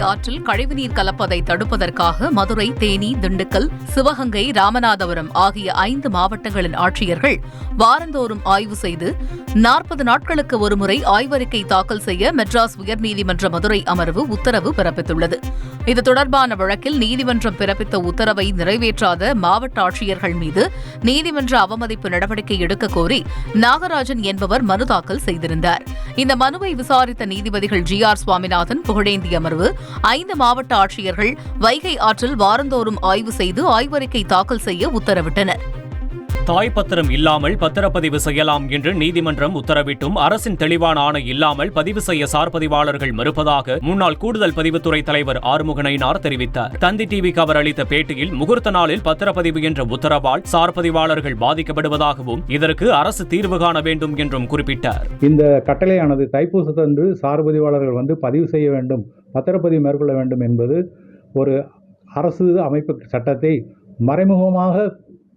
ஆற்றில் கழிவுநீர் கலப்பதை தடுப்பதற்காக மதுரை தேனி திண்டுக்கல் சிவகங்கை ராமநாதபுரம் ஆகிய ஐந்து மாவட்டங்களின் ஆட்சியர்கள் வாரந்தோறும் ஆய்வு செய்து நாற்பது நாட்களுக்கு ஒருமுறை ஆய்வறிக்கை தாக்கல் செய்ய மெட்ராஸ் உயர்நீதிமன்ற மதுரை அமர்வு உத்தரவு பிறப்பித்துள்ளது. இது தொடர்பான வழக்கில் நீதிமன்றம் பிறப்பித்த உத்தரவை நிறைவேற்றாத மாவட்ட ஆட்சியர்கள் மீது நீதிமன்ற அவமதிப்பு நடவடிக்கை எடுக்க கோரி நாகராஜன் என்பவர் மனு தாக்கல் செய்திருந்தார். இந்த மனுவை விசாரித்த நீதிபதிகள் ஜி ஆர் சுவாமிநாதன் புகழேந்தி அமர்வு ஐந்து மாவட்ட ஆட்சியர்கள் வைகை ஆற்றில் வாரந்தோறும் ஆய்வு செய்து ஆய்வறிக்கை தாக்கல் செய்ய உத்தரவிட்டனர். தாய் பத்திரம் இல்லாமல் பத்திரப்பதிவு செய்யலாம் என்று நீதிமன்றம் உத்தரவிட்டும் அரசின் தெளிவான ஆணை இல்லாமல் பதிவு செய்ய சார் பதிவாளர்கள் மறுப்பதாக முன்னாள் கூடுதல் பதிவுத்துறை தலைவர் ஆறுமுகனைனார் தெரிவித்தார். தந்தி டிவிக்கு அவர் அளித்த பேட்டியில் முகூர்த்த நாளில் பத்திரப்பதிவு என்ற உத்தரவால் சார் பதிவாளர்கள் பாதிக்கப்படுவதாகவும் இதற்கு அரசு தீர்வு காண வேண்டும் என்றும் குறிப்பிட்டார். இந்த கட்டளையானது தைப்பூசத்தன்று சார்பதிவாளர்கள் வந்து பதிவு செய்ய வேண்டும் பத்திரப்பதிவு மேற்கொள்ள வேண்டும் என்பது ஒரு அரசு அமைப்பு சட்டத்தை மறைமுகமாக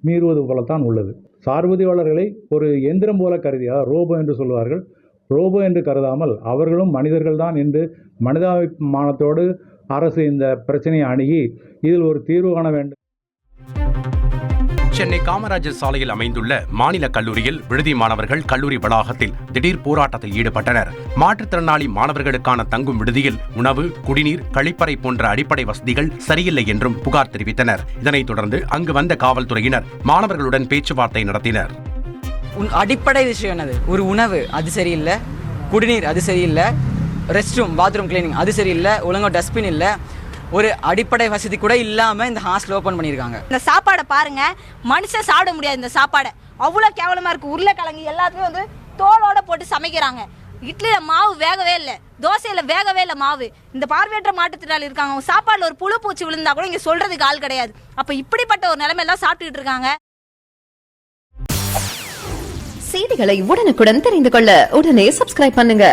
மீறுவது போலத்தான் உள்ளது. சார்பதிவாளர்களை ஒரு எந்திரம் போல கருதி அதாவது ரோபோ என்று சொல்வார்கள் ரோபோ என்று கருதாமல் அவர்களும் மனிதர்கள்தான் என்று மனிதாபிமானத்தோடு அரசு இந்த பிரச்சனையை அணுகி இதில் ஒரு தீர்வு காண வேண்டும். சென்னை காமராஜர் சாலையில் அமைந்துள்ள மாநில கல்லூரியில் விடுதி மாணவர்கள் கல்லூரி வளாகத்தில் திடீர் போராட்டத்தில் ஈடுபட்டனர். மாற்றுத்திறனாளி மாணவர்களுக்கான தங்கும் விடுதியில் உணவு குடிநீர் கழிப்பறை போன்ற அடிப்படை வசதிகள் சரியில்லை என்றும் புகார் தெரிவித்தனர். இதனைத் தொடர்ந்து அங்கு வந்த காவல்துறையினர் மாணவர்களுடன் பேச்சுவார்த்தை நடத்தினர். உன் அடிப்படை விஷயம் என்னது? ஒரு உணவு அது சரியில்லை. குடிநீர் அது சரியில்லை. ரெஸ்ட் ரூம் பாத்ரூம் கிளீனிங் அது சரியில்லை. ஒழுங்காக டஸ்ட்பின் இல்லை. ஒரு அடிப்படை வசதி கூட இல்லாமல் இந்த ஹாஸ்டல் ஓப்பன் பண்ணியிருக்காங்க. இந்த சாப்பாடை பாருங்க மனுஷன் சாப்பிட முடியாது இந்த சாப்பாடை. அவ்வளோ கேவலமா இருக்கு. உருளைக்கிழங்கு எல்லாத்தையும் வந்து தோலோட போட்டு சமைக்கிறாங்க. இட்லியில மாவு வேகவே இல்லை. தோசையில வேகவே இல்லை மாவு. இந்த பார்வையற்ற மாற்றுத்திறனாளி இருக்காங்க. அவங்க சாப்பாடுல ஒரு புழு பூச்சி விழுந்தா கூட இங்க சொல்றதுக்கு ஆள் கிடையாது. அப்ப இப்படிப்பட்ட ஒரு நிலைமையெல்லாம் சாப்பிட்டுட்டு இருக்காங்க. செய்திகளை உடனுக்குடன் தெரிந்து கொள்ள உடனே சப்ஸ்கிரைப் பண்ணுங்க.